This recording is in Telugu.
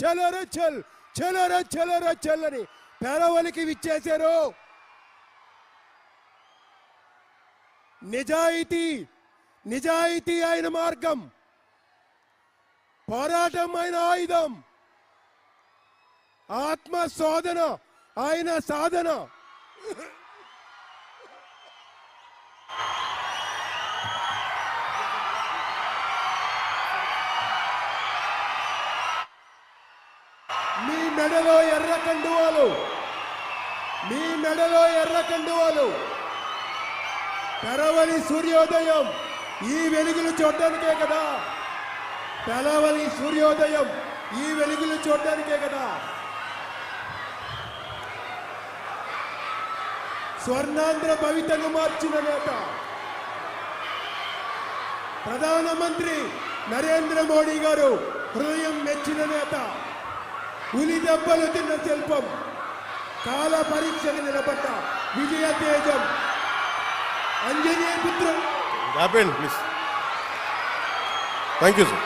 చలరే చలరే చల్ చలరే చల్లని పేరవలికి విచ్చేశారు. నిజాయితీ నిజాయితీ ఆయన మార్గం పోరాటం ఆయన ఆయుధం ఆత్మ శోధన ఆయన సాధన. మెడలో ఎర్ర కండువాలు. మీ మెడలో ఎర్ర కండువాలు. పెరవని సూర్యోదయం ఈ వెలుగులు చూడడానికే కదా. తెరవని సూర్యోదయం ఈ వెలుగులు చూడడానికే కదా. స్వర్ణాంధ్ర భవితను మార్చిన నేత. ప్రధానమంత్రి నరేంద్ర మోడీ గారు హృదయం మెచ్చిన నేత. ఉలి దెబ్బలు తిన్న శిల్పం. కాల పరీక్షకు నిలబడ్డ విజయ తేజం. అంజనీయ పుత్రం. Please thank you sir